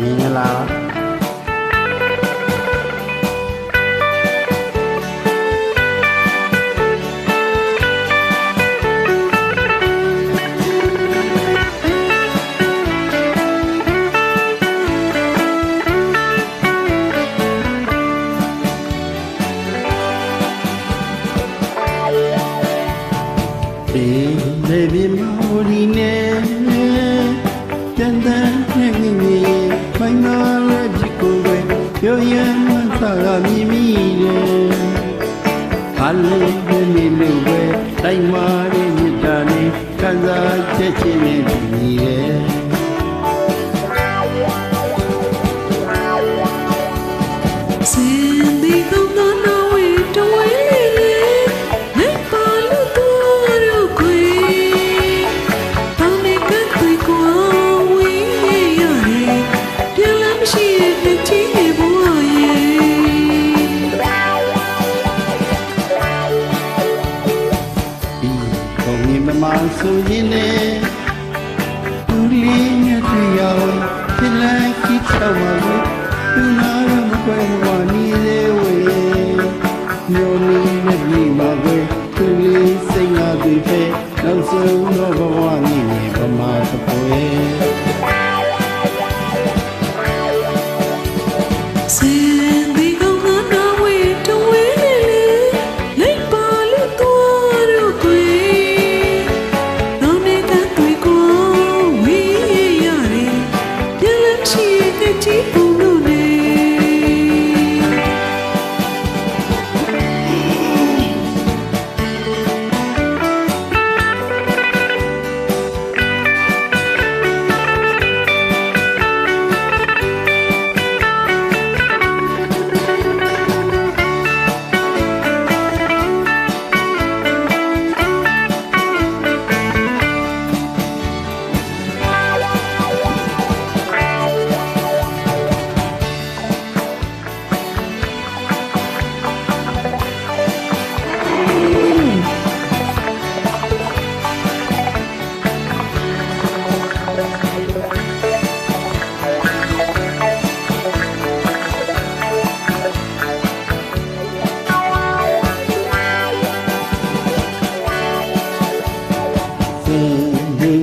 Mình là Baby, baby, Molly, သာကမြည်မိတယ်ဘာလို့ဒီလိုလိုပဲတိုင်းမာရဲ့မြတ်တာနဲ့ခံစားချက်ချင်းနဲ့ပြီးရဲ့ ကောင်းရင်မမဆိုရင်နဲ့သူလေးနဲ့တွေ့ရအောင်ဖြစ်လိုက်ခိချောက်မှာပဲသူနာရမကွယ်မနီသေးဝေညိုနေနဲ့ဒီမှာပဲသူလေးစိတ်ငါသူဖဲနောက်ဆုံးတော့ဘဝ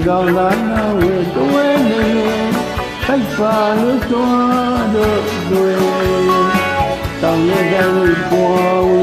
ကောင်းလာနာဝေတွဲနေထိုက်ပါလို့တွားတော့တွေ့တောင်းရကြလို့ပွားဝေးလို့ရတယ်ပြန်လာ